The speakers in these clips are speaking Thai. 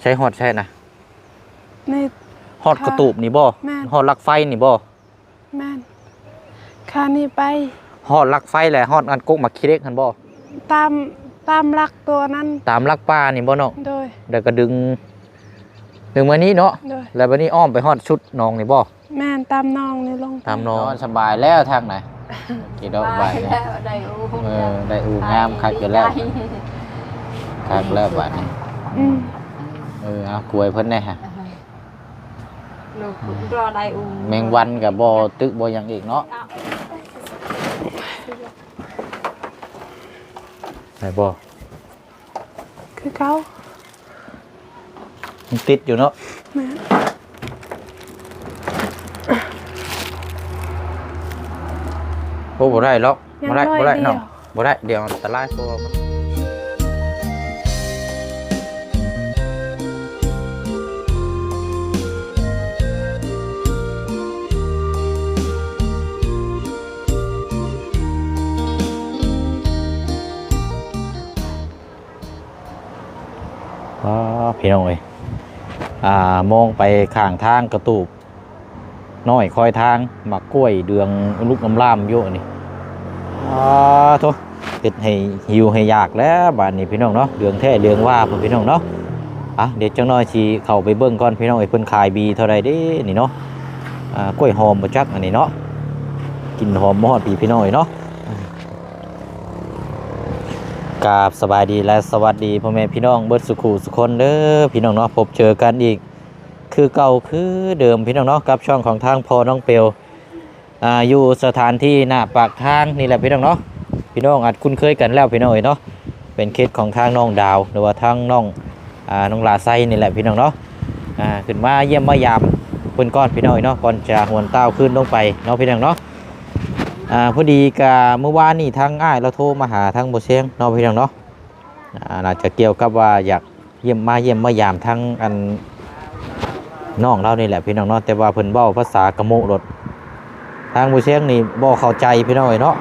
ใช้ฮอดใช่นะในฮอดค่ะกระตูบนี่บ่แม่นฮอดลักไฟนี่บ่แม่นค่านี่ไปฮอดลักไฟแหละฮอดอันกกมาคิเล็กหั่นบ่ตามตามหลักตัวนั้น ตามลักป้านี่บ่เนาะโดยแล้วก็ดึง ดึงมานี้เนาะโดย แล้วบัดนี้อ้อมไปฮอดชุดน้องนี่บ่แม่นตามน้องนี่ลงไปตามน้องสบายแล้วทางไหนกี่ดอกบาทเนี่ย แล้วได้อูเออได้อูงามคักอยู่แล้ว คักแล้วบาดนี้อืมเออเอากล้วยเพิ่นแน่ฮะลูกรอได้อูแมงวันกับบ่ตึกบ่หยังอีกเนาะได้บ่คือเขามันติดอยู่เนาะแม่นโอ้บ่ได้หรอกยังบ่ได้ร้อยบ่ได้เดียวเนาะบ่ได้เดี๋ยวอันตรายตัวมัน อ๋อพี่น้องเอ้ยอ่ามองไปข้างทางกระตูบน้อยคอยทางหมักกล้วยเดืองลูกน้ำล่ามอยู่นี่อ่าโทติดให้หิวให้อยากแล้วบานนี้พี่น้องเนาะเดืองแท้เดืองว่าพี่น้องเนาะอะเดี๋ยวจังน้อยสิเข้าไปเบิ่งก่อนพี่น้องไอ้เพิ่นขายบีเท่าไรเด้นี่เนาะอ่ากล้วยหอมบ่จักอันนี้เนาะกินหอมมอดพี่พี่น้องเอ้ยเนาะ กราบสบายดีและสวัสดีพ่อแม่พี่น้องเบิดสุขุสุคนเด้อพี่น้องเนาะพบเจอกันอีก คือเก่าคือเดิมพี่น้องเนาะกับช่องของทางพอน้องเปียวอ่าอยู่สถานที่หน้าปากทางนี่แหละพี่น้องเนาะพี่น้องอาจคุ้นเคยกันแล้วพี่น้องเอ๋ยเนาะเป็นเคสของทางน้องดาว หรือว่าทางน้องอ่าน้องลาไซนี่แหละพี่น้องเนาะอ่าขึ้นมาเยี่ยมมายามเพิ่นก้อนพี่น้องเอ๋ยเนาะก่อนจะหวนเต้าขึ้นลงไปเนาะพี่น้องเนาะ อ่าพอดีกับเมื่อวานนี่ทางอ้ายเราโทรมาหาทางโบเชียงเนาะพี่น้องเนาะอ่าน่าจะเกี่ยวกับว่าอยากเยี่ยมมาเยี่ยมมายามทางอันน้องเรานี่แหละพี่น้องเนาะแต่ว่าเพิ่นเว้าภาษากะโมรถทางผู้เชียงนี่บ่เข้าใจพี่น้องเอ้ยเนาะ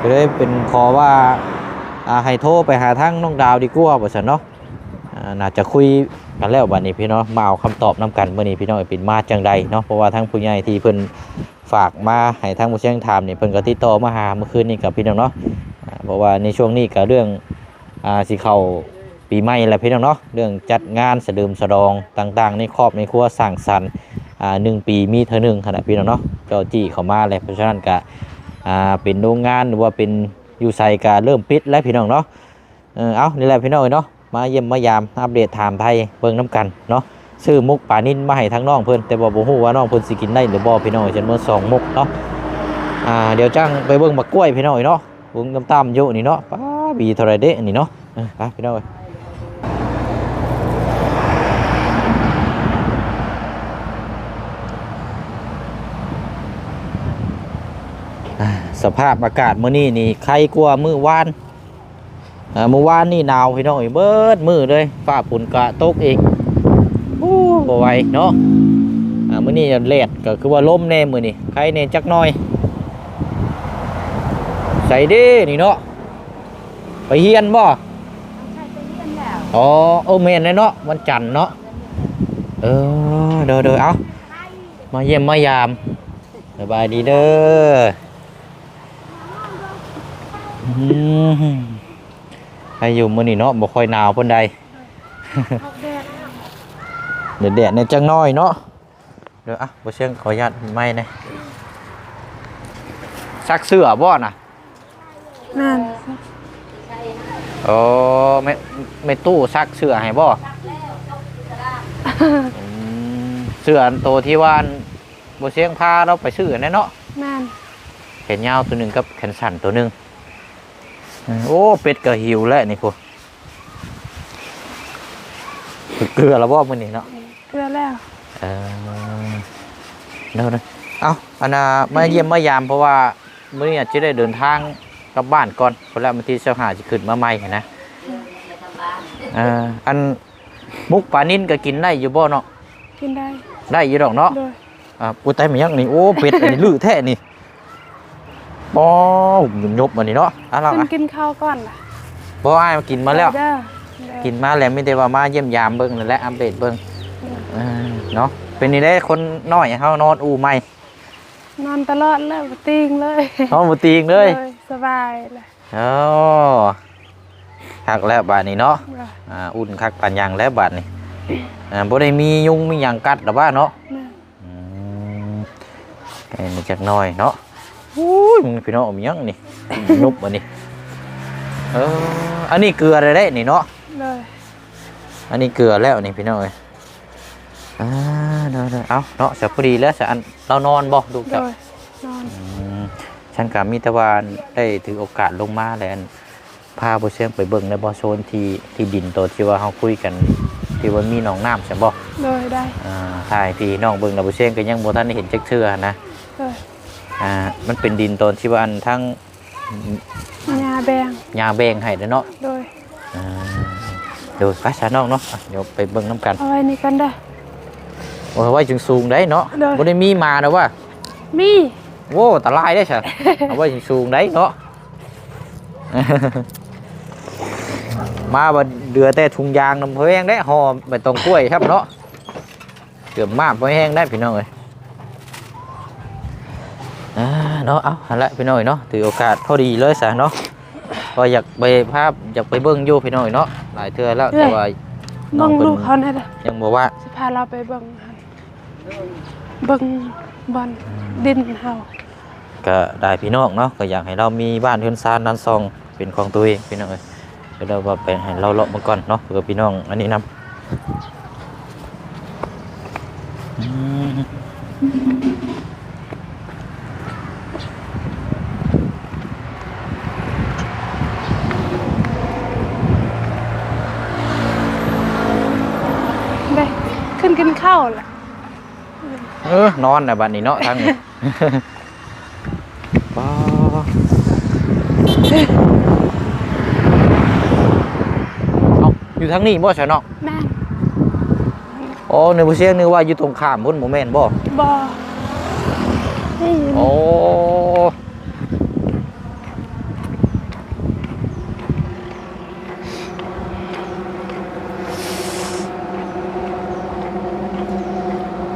ก็เลยเป็นขอว่าอ่าให้โทรไปหาทางน้องดาวดีกว่าว่าซั่นเนาะอ่าน่าจะคุย กันแล้วบัดนี้พี่น้องมาเอาคำตอบนํกันเมื้อนี้พี่น้องเป็นมาจังใดเนาะเพราะว่าทางผู้ใหญ่ที่เพิ่นฝากมาให้ทางผู้เชี่ยงถามนี่ยเพิ่นก็ติดต่อมาหาเมื่อคืนนี้กับพี่น้องเนาะเพราะว่าในช่วงนี้ก็เรื่องอ่าสิเข้าปีใหม่แหละพี่น้องเนาะเรื่องจัดงานสะดืมสะดองต่างๆ ในครอบในครัวสร้างสรรค์อ่าหนึ่งปีมีเท่านึงขนาดพี่น้องเนาะเจ้าจี้เข้ามาเลยเพราะฉะนั้นก็อ่าเป็นโรงงานหรือว่าเป็นอยู่ไซก็เริ่มปิดแล้วพี่น้องเนาะเออเอานี่แหละพี่น้องเนาะ มาเยี่ยมมายามอัปเดตถามไทยเบิ่งน้ำกันเนาะซื้อมุกป่านินมาให้ทั้งน้องเพิ่นแต่บ่บ่ฮู้ว่าน้องเพิ่นสิกินได้หรือบ่พี่น้องฉันเมื่อสองมุกเนาะอ่าเดี๋ยวจ้างไปเบิ่งบักล้วยพี่น้องเนาะเบุ้งตำๆอยู่นี่เนาะป้าบีเท่าไรเด้นี่เนาะออไปพี่น้อยสภาพอากาศมื้อนี้นี่ใครกลัวมื้อวาน อ่ามื้อวานนี่หนาวพี่น้องเอ้ยเบิดมื้อเลยฟ้าฝนกะตกอีกโอ้บ่ไหวเนาะอ่ามื้อนี้แลดก็คือว่าลมแน่มื้อนี้ใครแน่จักหน่อย ใส่เด้นี่เนาะไปเฮียนบ่อ๋อเออแม่นเลยเนาะวันจันทร์เนาะเออเด้อเด้อเอามาเยี่ยมมายามสบายดีเด้ออืม ใครอยู่มื้อนี้เนาะบ่ค่อยหนาวปานใดเดี๋ยวแดดเนี่ยจังน้อยเนาะเดี๋ยวอะบ่เชียงขออนุญาตไม้หนะซักเสื้อบ่น่ะนั่นโอ้แม่แม่ตู้ซักเสื้อให้บ่อืมเสื้ออันโตที่ว่าอันบ่เชียงพาเราไปซื้อนั่นเนาะแม่นแขนยาวตัวหนึ่งกับแขนสั้นตัวหนึ่งอืม โอ้เป็ดก็หิวแล้วนี่พวกเกลือแล้วบ่มื้อนี้เนาะเกลือแล้วเออเด้อเด้อเอาอันน่ะมาเยี่ยมมายามเพราะว่ามื้อนี้อาจจะได้เดินทางกลับบ้านก่อนเพราะแล้วบางทีเช้าหาสิขึ้นมาใหม่นะเอออันมุกปลานินก็กินได้อยู่บ่เนาะกินได้ได้อยู่ดอกเนาะโดยอ่าอุ้ยแต่มันยังนี่โอ้เป็ดอันนี้ลื้อแท้นี่ ปอหุ่มยบๆมานี่เนาะอะเราขึ้นอะกินข้าวก่อนล่ะบ่อ้ายมากินมาแล้วเด้อกินมาแล้วไม่ได้ว่ามาเยี่ยมยามเบิ่งนั่นแหละอัปเดตเบิ่งเออเนาะเป็นนี่ได้คนน้อยเฮานอนอูใหม่นอนตลอดเลยบ่ติงเลยนอนบ่ตีงเลยสบายเลยโอ้คักแล้วบาดนี้เนาะเลยอ่าอุ่นคักปานหยังแล้วบาดนี้อ่าบ่ได้มียุงมีหยังกัดหรอว่าเนาะแม่อืมไอ้นี่จักหน่อยเนาะ อู้ยมึงพี่น้องมีหยังนี่ นุบอันนี้เอออันนี้เกลือได้ได้นี่เนาะเลยอันนี้เกลือแล้วนี่พี่น้องเอ้ยอ่าเด้อๆเอาเนาะจะพอดีแล้วจะอันเรานอนบ่ดูเลจับยนอนอืมฉันกับมิตรวานได้ถือโอกาสลงมาแล้วอันพาบ่เชียงไปเบิ่งในบ่อโซนที่ที่ดินตัวที่ว่าเฮาคุยกัน ที่ว่ามีหนองน้ำใช่บ่เลยได้ อ่าถ่ายพี่น้องเบิ่งแล้วบ่เชียงก็ยังบ่ทันได้เห็นจักเทื่อนะเลย อ่ามันเป็นดินตอนที่ว่าอันทั้งยาแบงยาแบงให้เด้อเนาะเลยอ่าเดี๋ยวไปซะน้องเนาะอะเดี๋ยวไปเบิ่งน้ำกันเอาไว้นี่กันเด้อโอ้ยไว้จึงสูงได้เนาะเด้อบ่ได้มีมานะว่ามีโว้ตะลายได้ใช่เอาไว้จึงสูงได้เนาะมาบ่เดือแต่ถุงยางน้ำแห้งได้ห่อใบตองกล้วยครับเนาะเกือบมากบ่แห้งได้พี่น้องเอ้ยอ่า เนาะ เอาหั่นละพี่น้อยเนาะ ถือโอกาสพอดีเลยซะเนาะก็อยากไปภาพอยากไปเบิ่งอยู่พี่น้อยเนาะ หลายเทื่อแล้วแต่ว่าน้องเบิ่งเพิ่นลูกเขาเนี่ยเด้อยังบอกว่าสิพาเราไปเบิ่งหั่นเบิ่งบอลดินเฮาก็ได้พี่น้องเนาะ ก็อยากให้เรามีบ้านเรือนซานนันซองเป็นของตัวเองพี่น้องเอ้ยก็เราว่าไปให้เราเลาะมาก่อนเนาะเพื่อพี่น้องอันนี้นำอืม ได้ ขึ้นกินข้าวล่ะเออนอนนะบัดนี้เนาะทางนี้ ป้าเอาอยู่ทางนี้บ่ใช่เนาะแม่นอ๋อในผู้เสียงนึกว่าอยู่ตรงข้ามพุ่นโมเมนบ่บ่นี่โอ้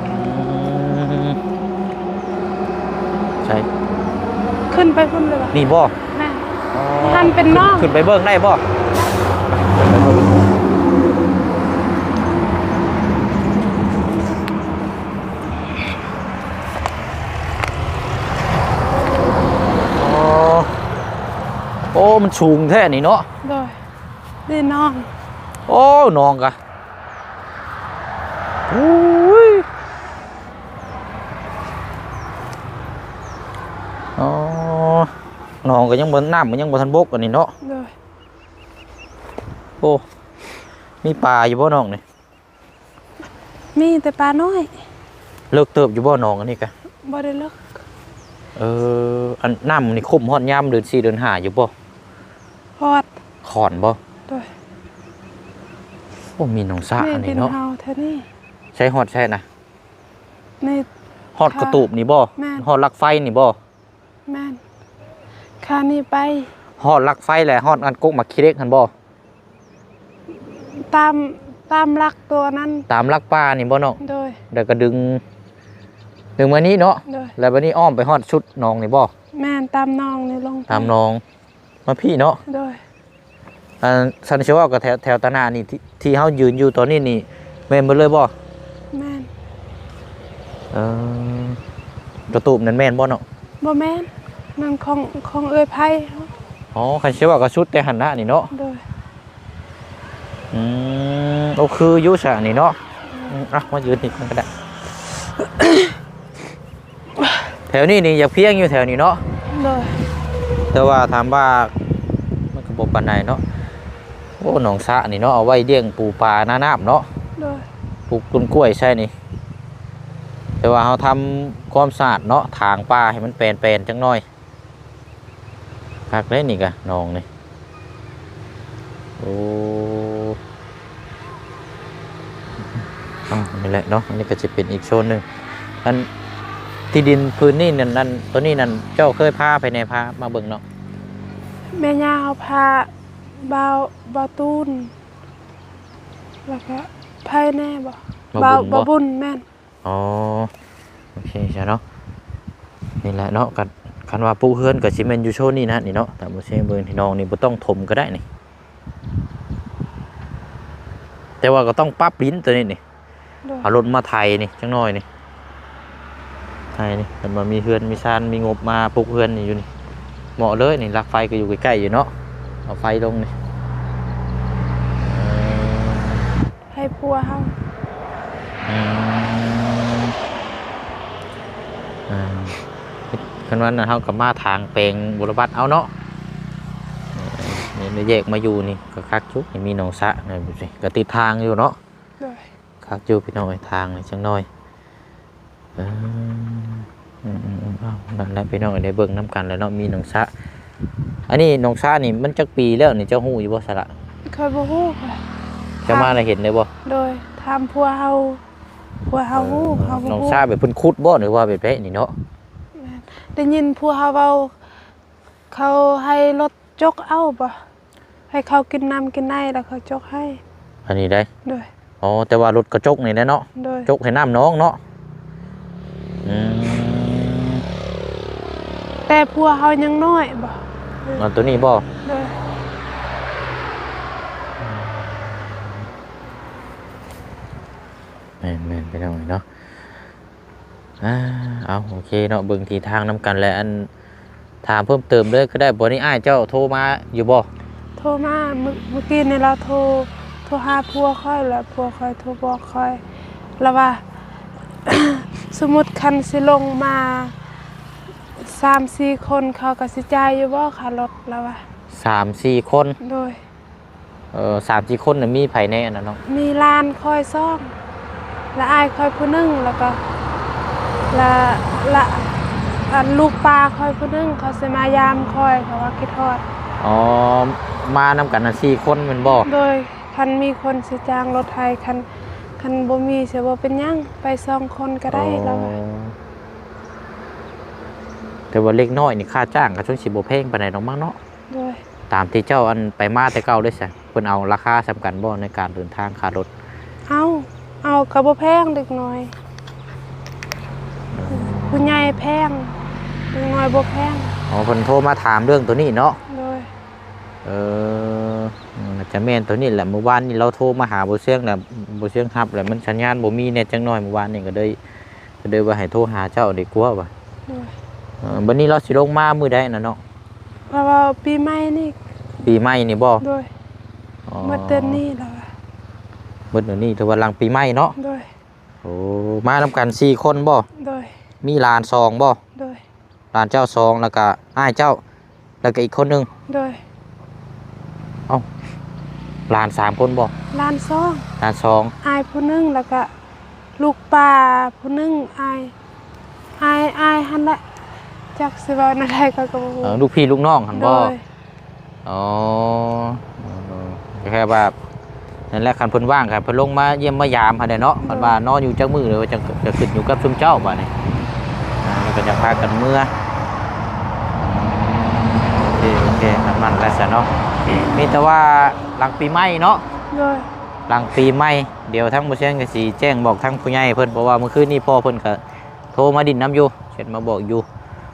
อืมใช่ ขึ้นไปพุ่ นเลยว่ะนี่บ่แม่นอ๋อหันเป็นน้องขึ้นไปเบิ่งได้บ่อ๋อโอ้มันสูงแท้นี่เนาะโดยดินน้อง โอ้นองกะอุ้ยอ๋ อนองก็ยังบนน้ำมันยังบนทันบกอันนี้เนาะโดยโอ้มีปลาอยู่บ่น้องนี่มีแต่ปลาน้อย เลิกเติบอยู่บ่น้องอันนี้กะบ่ได้เลิกเอออันน้ำมันนี่คุ้มฮอดยามเดือนสี่เดือนห้าอยู่บ่ฮอดขอนบ่โดยโอ้มีหนองสระนี่อันดินี้นเนาะเฮาเท่านี้ใช้ฮอดใช่นะนี่ฮอดกระตูบนี่บ่แม่นฮอดลักไฟนี่บ่แม่นค่านี่ไปฮอดลักไฟแหละฮอดอันกกมาคิเล็กหันบ่ตามตามหลักตัวนั้นตามลักป้านี่บ่เนาะโดยแล้วก็ดึง ดึงมานี้เนาะโดยแล้ววันนี้อ้อมไปฮอดชุดน้องนี่บ่แม่นตามน้องนี่ลงไปตามน้องมาพี่เนาะโดยอ่าซันเชว่ากับแถวแถวตะหนานี่ที่ที่เฮายืนอยู่ตอนนี้นี่แม่นเบ่เลยบ่แม่นเออประตูปนั่นแม่นบ่เนาะบ่แม่น มันของของเอ้ยไผอ๋อคันเชว่ากับชุดแต่หันหน้านี่เนาะโดยอืมโอ้คืออยู่ซะนี่เนาะอืมอะมายืนนี่ก่อนก็ได้ แถวนี้นี่อยากเพียงอยู่แถวนี้เนาะ โดยแต่ว่าถามว่ามันก็บ่ปานใดเนาะโอ้หนองสระนี่เนาะเอาไว้เลี้ยงปูปลาหน้าน้ำเนาะโดยปลูกต้นกล้วยใช่นี่ แต่ว่าเราทำความสะอาดเนาะทางป่าให้มันแปลนๆจังหน่อย พักได้นี่กะน้องนี่โอ้อ่านี่แหละเนาะอันนี้ก็จะเป็นอีกโซนหนึ่งอันที่ดินพื้นนี่นั่นนั่นตัวนี้นั่นเจ้าเคยพาไปในพามาเบิ่งเนาะแม่ย่าเอาพาบ่าวบ่าวตูนแล้วก็ไพ่แน่บ่บ่บ่บุญบ่บ่บุญแม่นอ๋อโอเคใช่เนาะนี่แหละเนาะกัน คันว่าปูเฮือนกับซิเมนอยู่โชว์นี่นะนี่เนาะแต่บ่ใช่เบิ่งที่น้องนี่บ่ต้องถมก็ได้นี่ แต่ว่าก็ต้องปรับลิ้นตัวนี้นี่โดยเอารถมาไทยนี่จังน้อยนี่ไทยนี่มันมามีเฮือนมีซานมีงบมาปลูกเฮือนนี่อยู่นี่เหมาะเลยนี่ลักไฟก็อยู่ใกล้ๆอยู่เนาะเอาไฟลงนี่เออให้พัวเฮา อืมอ่า คันวันนั้นเฮากับมาทางแปลงบุรบัตเอาเนาะเออนี่แยกมาอยู่นี่ก็คักจุกนี่มีหนองสระนี่ดูสิก็ติดทางอยู่เนาะโดยคักจุพี่น้อยทางนี่จังน้อยเอออืมอืมอืมเอานั่นแหละพี่น้องได้เบิ่งน้ำกันแล้วเนาะมีหนองสระอันนี้หนองสระนี่มันจักปีแล้วนี่เจ้าฮู้อยู่บ่สระเคยบ่ฮู้ค่ะเจ้ามาแล้วเห็นเลยบ่โดยถามพัวเฮาพัวเฮาฮู้เฮาบ่หนองฮู้สระแบบเพิ่นขุดบ่หรือว่าแบบเป๊ะนี่เนาะ ได้ยินพัวเฮาเว้าเขาให้รถจกเอาบ่ให้เขากินน้ำกินในแล้วเขาจกให้อันนี้ได้โดยอ๋อแต่ว่ารถกระจกนี่แหละเนาะโดยจกให้น้ำน้องเนาะอืมแต่พัวเฮายังน้อยบ่เอาตัวนี้บ่โดยแม่นแม่นไปทางไหนเนาะ อ่าเอาโอเคเนาะเบิ่งทีทางน้ำกันแล้วอันถามเพิ่มเติมเลยก็ได้บ่นี่อ้ายเจ้าโทรมาอยู่บ่โทรมาเมื่อเมื่อกี้นี่เราโทรโทรหาพัวค่อยแล้วพัวค่อยโทรบอกค่อยแล้วว่าสมมุติคันสิลงมาสามสี่คนเขาก็สิจ่ายอยู่บ่ค่ารถแล้วว่าสามสี่คนโดยเอ่อสามสี่คนน่ะมีไผแน่นะเนาะมีลานคอยซ่อมและอายคอยผู้หนึงแล้วก็ ละละอันลูกปลาคอยผู้หนึงเขาสิมายามคอยเขาว่าคิดฮอด อ๋อ มานำกันน่ะสี่คนแม่นบ่โดยคันมีคนสิจ้างรถไทยคันคันบ่มีสิบ่เป็นหยังไปสองคนก็ได้แล้วอ๋อแต่ว่าเล็กน้อยนี่ค่าจ้างก็ช่วงสิบ่แพงปานใดดอกมั้งเนาะ โดยตามที่เจ้าอันไปมาแต่เก่าเลยสิเพิ่นเอาราคาสำคัญบ่ในการเดินทางค่ารถ เอาเอาก็บ่แพงเด็กน้อย ผู้ใหญ่แพงเด็กน้อยบ่แพงอ๋อเพิ่นโทรมาถามเรื่องตัวนี้เนาะโดยเอออืมจะแม่นตัวนี้แหละเมื่อวานนี้เราโทรมาหาบ่เสียงแล้วบ่เสียงรับแล้วมันสัญญาณบ่มีเน็ตจังน้อยเมื่อวานนี้ก็เลยก็เลยว่าให้โทรหาเจ้าดีกว่าว่าโดยเออบัดนี้เราสิลงมามื้อใดน่ะเนาะเพราะว่าปีใหม่นี่ปีใหม่นี่บ่โดยอ๋อเมื่อเดือนนี้แล้วอะเบิดเดือนนี้ถือว่าหลังปีใหม่เนาะโดยโอ้มานํกันสี่คนบ่โดย มีหลานสองบ่โดยหลานเจ้าสองแล้วก็อ้ายเจ้า แล้วก็อีกคนหนึงโดยหลานสามคนบ่ล้านซองหลานสองอายผู้หนึงแล้วก็ลูกป่าผู้หนึงอายอายอายหั่นแหละจักสิเว้านั่นใดก็ก็บ่เอฮู้อลูกพี่ลูกน้องหั่นโดบ่ยอ๋อเออแค่ว่านั่นแหละคันเพิ่นว่างครับเพิ่นลงมาเยี่ยมมายามหั่นแหละเนาะคันว่านอนอยู่จักมือเลยว่าจะจะขึ้นอยู่กับซุมเจ้าบัดนี้อ่ามัน ก็จะพากันเมื่อโอเคโอเคนั่นมันแล้วซะเนาะมีแต่ว่าหลังปีใหม่เนาะโดยหลังปีใหม่เดี๋ยวทั้งผู้เชี่ยงก็สิแจ้งบอกทั้งผู้ใหญ่เพิ่นเพราะว่าเมื่อคืนนี้พ่อเพิ่นก็โทรมาดินน้ำอยู่เช็ดมาบอกอยู่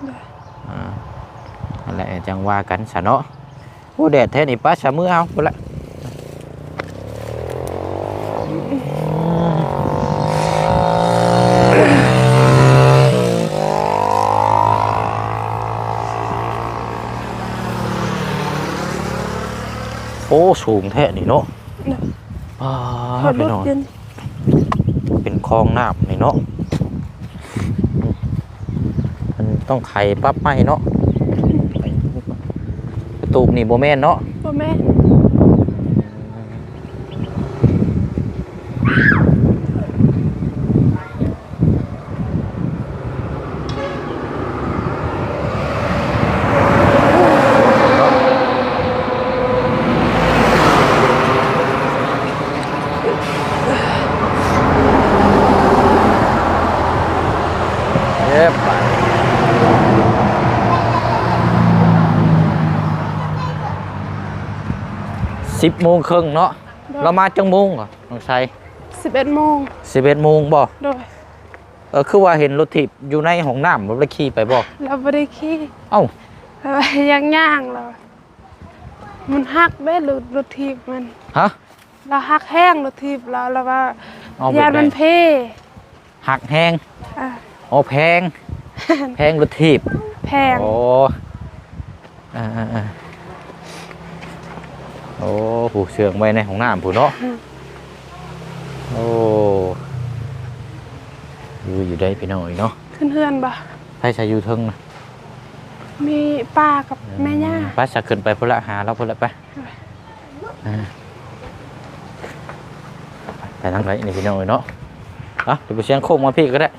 ได้อ่านั่นแหละจังว่ากันซะเนาะโอ้แดดแท้นี่ป้าชะมือเอาพุ่นละ อ้สูงแท้นี่เนาะเนาะอ่าพอไปรถนอนเย็นเป็นคลองน้ำนี่เนาะมันต้องไขปั๊บไหมเนาะประตูนี่โบแมนเนาะบ่แม่น เย็บไป สิบโมงครึ่งเนาะโเรามาจังมุงเหรอน้องชัยสิบเอ็ดโมงสิบเอ็ดโมงบ่โดยเออคือว่าเห็นรถถีบอยู่ในห้องน้ำรถเลยขี่ไปบ่เราไม่ได้ขี้เอ้าเรายังย่างเรามันหักได้หรือรถทีบมันฮะเราหักแห้งรถทีบเราแล้วว่าเอาแบบยานไหนมันเพหักแห้งอะโอ้แพง แพงรถถีบแพงโอ้อ่าอ่าอ่า โอ้ผูเชืองไว้ในห้องน้ำผูเนาะโอ้อยู่อยู่ได้พี่น้องอีกเนาะขึ้นเฮือนบ่ให้ชายอยู่เทิงนะมีป้ากับแม่ย่าไป้าจะขึ้นไปพุ่นละหาเราพุ่นละไปอ่าไปทางไหนนี่พี่น้องอีกเนาะอะเดี๋ยวไปเชียงโค้งมาพี่ก็ได้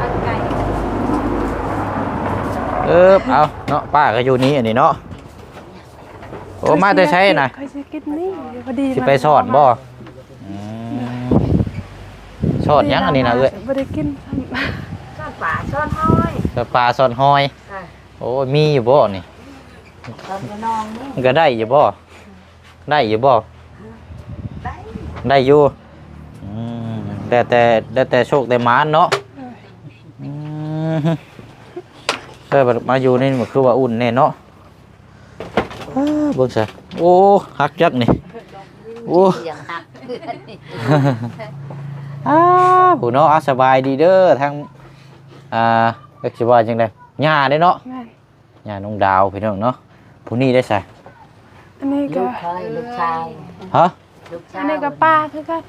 อันไก่เออเอาเนาะป้าก็อยู่นี้อันนี้เนาะ โอ้มาแต่ใช้น่ะเคยสิกินนี่เดี๋ยวพอดีสิไปสอนบ่อืมสอนหยังอันนี้นะเอ้ยบ่ได้กินซ่อนป่าซ่อนห้อยสปลาสอนหอย ค่ะโอ้ยมีอยู่บ่นี่ซ่อนกระนองนี่มันก็ได้อยู่บ่ได้อยู่บ่ได้ได้อยู่อืมแต่แต่แต่แต่โชคแต่หมานเนาะอืมเออบัดมาอยู่นี่มันคือว่าอุ่นแน่เนาะอ้า เบิ่งซะโอ้ฮักจักนี่โอ้อย่างหักอ้าวผู้เนาะอะสบายดีเด้อทางอ่าเรียกสิว่าจังได๋ย่าเด้เนาะแม่นย่าน้องดาวพี่น้องเนาะผู้นี้ได้ใส่อันนี้ลูก็กเคยลูกชายฮะลูกชาอัยนนี้ก็ป้าคือกัน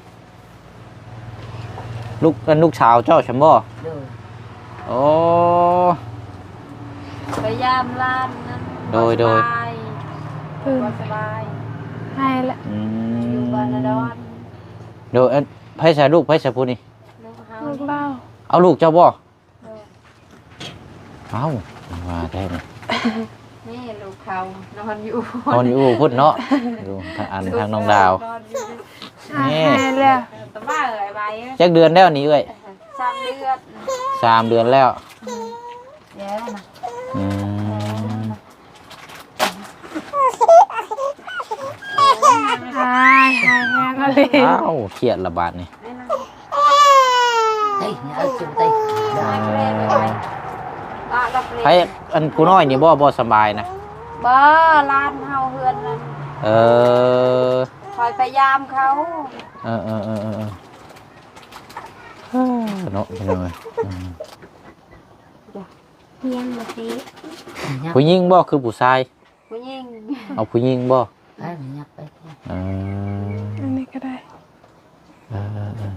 ลูกอันลูกสาวเจ้าฉันบ่ดูโอ้ พยายามล้านนั้นโดยโดย สบา ยตื่นบ่สบายให้ละอือยู่บ้านละดอนโดยอันไผใส่ลูกไผใส่ผู้นี้ลูกเฮาลูกเล่าเอาลูกเจ้าบ่ดูเอ้าว่าได้นี่นี่ลูกเขานอนอยู่นอนอยู่พุ่นเนาะดูทางอันทางน้องดาว นอนอยู่อะนี่ ให้แล้วแต่ว่าเอ่ยไปจักเดือนแล้วนี่เอ้ยสามเดือนสามเดือนแล้วเดี๋ยวนะอืม หายหายแห้งอะไรเอ้าเครียดระบาดนี่นี่นะ Đây, ở chung tay. ไม่เล่นไปอะเราเปลี่ยนไผอันผู้น้อยนี่บ่บ่สบายนะ บ่ลานเฮาเฮือนนั่นเออ คอยพยายามเขาเออเออเออเออเออเนาะพี่น้อยอืมเฮียนมาสิ Nhắc, ผู้หญิงบ่คือผู้ชาย ผู้หญิงเอาผู้หญิงบ่ ai mà nhắc đây. เอออันนี้ก็ได้ออเออเออ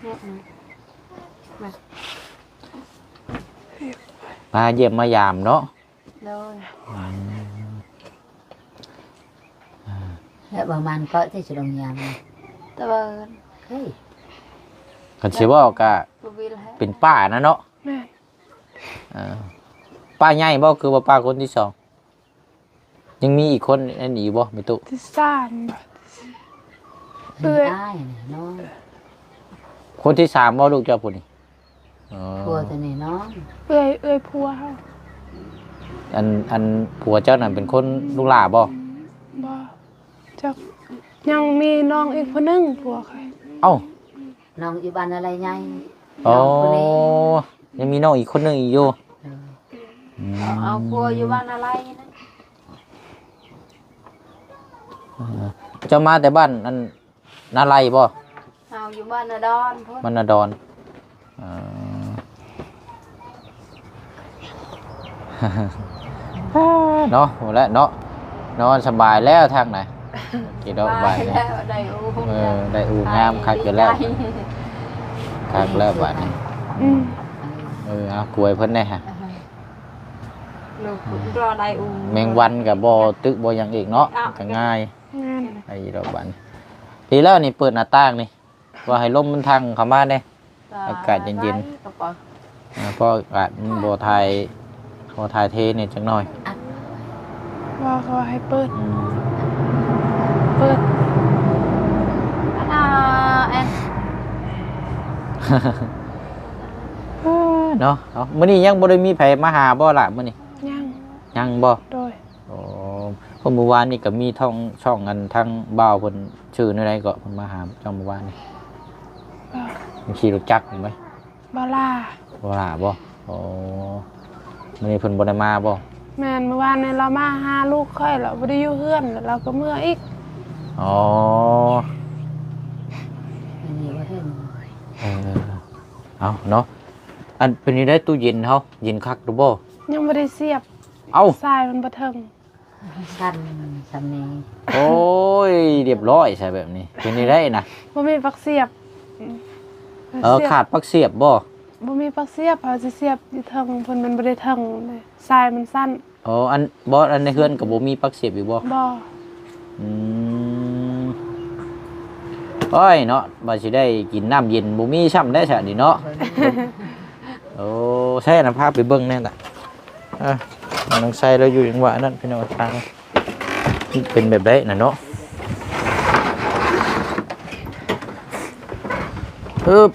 เนี่ยนะมาเยี่ยมมายามเนาะเลย Lại bà man có thế chứ đồng nhà mà. ตะเบิน Hey, กันสิว่าก็กูวิลให้เป็นป้านะเนาะแม่นเออป้าใหญ่บ่คือว่าป้าคนที่สอง ยังมีอีกคนอันนี้บ่ไม่ตุที่สามบ่ mình Ừ. ai này, nó คนที่สามบ่ลูกเจ้าพุ่นนี่อ๋อ thua thế này nó เอ้ยเอ้ยพัวเฮาอันอันผัวเจ้านั่นเป็นคนลูกหลาบ่บ่จักยังมีน้องอีกคนหนึงผัวใครเอ้า nó yêu ban ở đây nhanh อ๋อน้องคนนี้ยังมีน้องอีกคนหนึงอีกอยู่ Ừ. อืมเอาเอาครัวอยู่บ้านอะไรนะ เจ้ามาแต่บ้านอันนาไลบ่เอาอยู่บ้านนาดอนพุ่นมันนาดอนอ่า เนาะหมดแล้วเนาะนอนสบายแล้วทางไหนกี่ดอกไปบายเนี่ยแล้วได้อูเออได้อูงามคักอยู่แล้วคักแล้วบาดนี้อืมเออเอากล้วยเพิ่นแน่ฮะลูกรอได้อูแมงวันกับบ่ตึกบ่หยังอีกเนาะก็ง่ายงาน ไอ้ดอกบานดีแล้วนี่เปิดหน้าต่างนี่ว่าให้ลมมันทางเข้ามาเด้ อากาศเย็นๆกระเป๋าอ่าเพราะอากาศมันบ่ทายบ่ทายเทเนี่ยจักหน่อยว่าเขาให้เปิด อืมเปิดอันน่ะแอนเนาะเอามื้อนี้ยังบ่ได้มีไผมาหาบ่ล่ะมื้อนี้ยังยังบ่โดย โอ้พคนเมื่อวานนี่ก็มีท่องช่องกันทั้งบ่าวคนชื่อในไรก็เพิ่นมาหาช่องเมื่อวานนี่บ่มีขี่รถจักรอยู่ไหมบ่ล่าบ่ล่ะบ่โอ้มื้อนี้เพิ่นบ่ได้มาบ่แม่นเมื่อวานนี้เรามาหาลูกค่อยเราบ่ได้อยู่เฮือนแล้วเราก็เมื่ออีกอ๋ออันนี้ว่าเห็นเออเอาเนาะอันเป็นนี่ได้ตู้เย็นเฮาเย็นคักดูบ่ยังบ่ได้เสียบ เอ้าทรายมันบ่ถึง สั้นสำเนียงโอ้ยเรียบร้อยใช่แบบนี้เป็นนี่ได้นะบ่มีปลักเสียบเออสียบขาดปลักเสียบบ่บ่มีปลักเสียบเขาสิเสียบอยู่ถึงเพิ่นมันบ่ได้ถึงเลยทรายมันสั้นอ๋ออันบ่อันในเฮือนก็บ่มีปลักเสียบอีกบ่บ่อืมโอ้ยเนาะบ่สิได้กินน้ำเย็นบ่มีช่ำได้ซะนี่เนาะโอ้ใช่นะภาพไปเบิ่งแน่ล่ะอะ น้องใส่เราอยู่จังหวะนั้นพี่น้องทางมันเป็นแบบไดน่ะเนาะปึ๊บ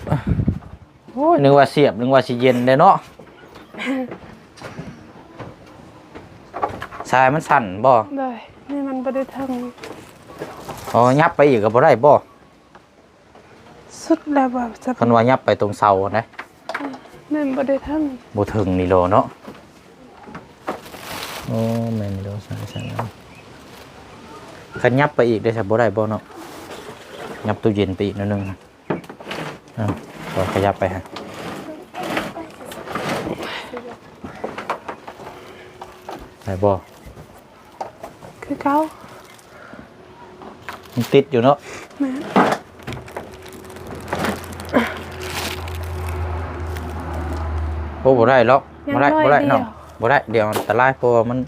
โอ้ยนึกว่าเสียบนึกว่าสิเย็นเด้เนาะสายมันสั่นบ่เลยนี่มันบ่ได้ถึงอ๋อยับไปอีกก็บ่ได้บ่สุดแล้วบ่จะคันว่ายับไปตรงเสานะแม่นบ่ได้ถึงบ่ถึงนี่โลเนาะ โอ้แม่นนี่โลสายสั่นเนาะคันยับไปอีกได้ซะบ่ได้บ่เนาะยับตู้เย็นไปอีกหนิดนึงอ่าขอขยับไปฮะได้บ่คือเก่ามันติดอยู่เนาะแม่นโอ้บ่ได้หรอกยังบ่ได้น้อยบ่ได้เดียวเนาะ บ่ได้เดี๋ยวอันตรายเพราะว่ามัน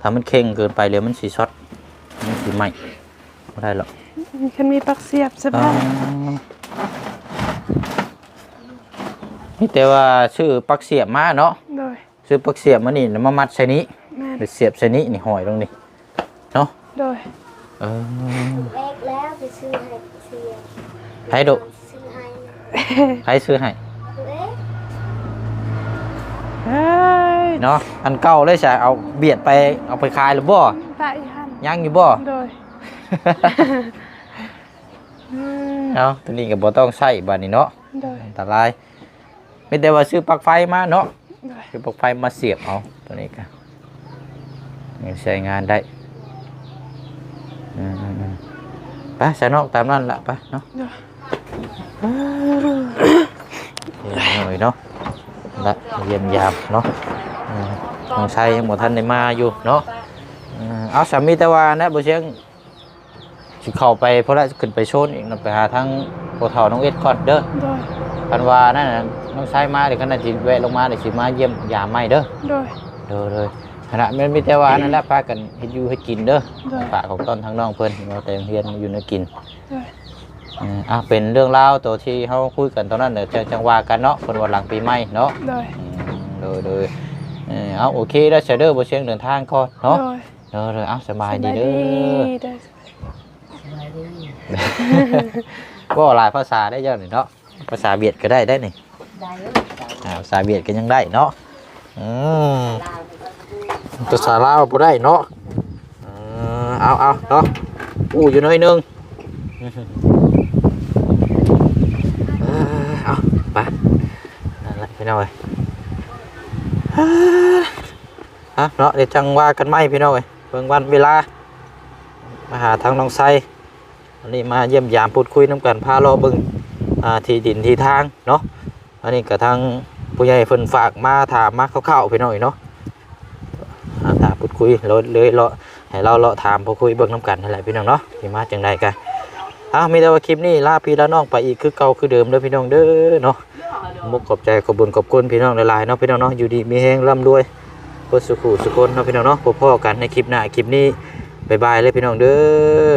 ถ้ามันเข่งเกินไปเดี๋ยวมันสิช็อตมันสิไหม้บ่ได้หรอกคันมีปลักเสียบสบายนี่แต่ว่าชื่อปลักเสียบมาเนาะโดยซื้อปลักเสียบมานี่แล้วมามัดใส่นี้แม่นหรือเสียบใส่นี้นี่ห้อยตรงนี้เนาะโดยเออเล็กแล้วไปซื้อให้เสียให้ดุซื้อให้ให้ซื้อให้เล็ก เฮ้ยเนาะอันเก่าเลยใช่เอาเบียดไปเอาไปขายหรือบ่ตายหันยังอยู่บ่โดยอืมเนาะตัวนี้ก็บ่ต้องใช้บัดนี้เนาะโดยอันตรายไม่แต่ว่าซื้อปลั๊กไฟมาเนาะโดยซื้อปลั๊กไฟมาเสียบเอาตัวนี้ก็ยังใช้งานได้อืมๆๆไปใส่นอกตามนั้นละไปเนาะโดยเยี่ยมหน่อยเนาะและเยี่ยมยามเนาะอืม น้องชายยังหมดท่านได้มาอยู่เนาะอืมเอาสามีแต่ว่านะบ่เชียงสิเข้าไปเพราะว่าขึ้นไปโชนอีกนะไปหาทั้งโพเฒ่าน้องเอ็ดก่อนเด้อโดยคันว่านั่นน่ะน้องชายมาเดี๋ยวขณะจิแวะลงมาเดี๋ยวสิมาเยี่ยมยามใหม่เด้อโดยเด้อเลยขณะมันมีแต่ว่านั่นแหละพากันเฮ็ดอยู่ให้กินเด้อโดยฝากของต้นทั้งน้องเพิ่นเราแต่เฮียนอยู่ในกินโดยอืมอะเป็นเรื่องราวตัวที่เฮาคุยกันตอนนั้นเดี๋ยวจะจังว่ากันเนาะเพิ่นว่าหลังปีใหม่เนาะโดยอืมโดยโดย เออเอาโอเคแล้วเชเดอร์บ่เชียงเดินทางก่อนเนาะโดยเด้อเด้อเอาสบายสดีบายเด้ดีอโดยสบายดีบ่หลายภาษาได้เจ้านี่เนาะภาษาเวียดก็ได้ได้นี่ได้เยอะอ่าภาษาเวียดก็ยังได้เนาะอืมลาวภาษาลาวบ่ได้เนาะเออเอาเอาเนาะอู้อยู่หน่อยหนึงเออเอาไปนั่นแหละพี่น้องเอ้ย ฮะเนาะเดี๋ยวจังว่ากันไหมพี่น้องเอ้ยเบิ่งวันเวลา มาหาทางน้องไซวันนี้มาเยี่ยมยามพูดคุยน้ำกันพาเราเบิ่งที่ดินที่ทางเนาะอันนี้กับทางผู้ใหญ่เพิ่นฝากมาถามมาคร่าวๆพี่น้องเนาะอ่าถามพูดคุยเราเลยเลาะให้เราเลาะถามพูดคุยเบิ่งน้ำกันนั่นแหละพี่น้องเนาะที่มาจังใดกันอ้าวมีแต่ว่าคลิปนี้ลาพี่ละน้องไปอีกคือเก่าคือเดิมเด้อพี่น้องเด้อเนาะ มุกขอบใจขอบบุญขอบคุณพี่น้องหลายๆเนาะพี่น้องเนาะอยู่ดีมีแห้งร่ำรวยกดสุขุสุคนเนาะพี่น้องเนาะพบพ่อกันในคลิปหน้าคลิปนี้บายบายเลยพี่น้องเด้อ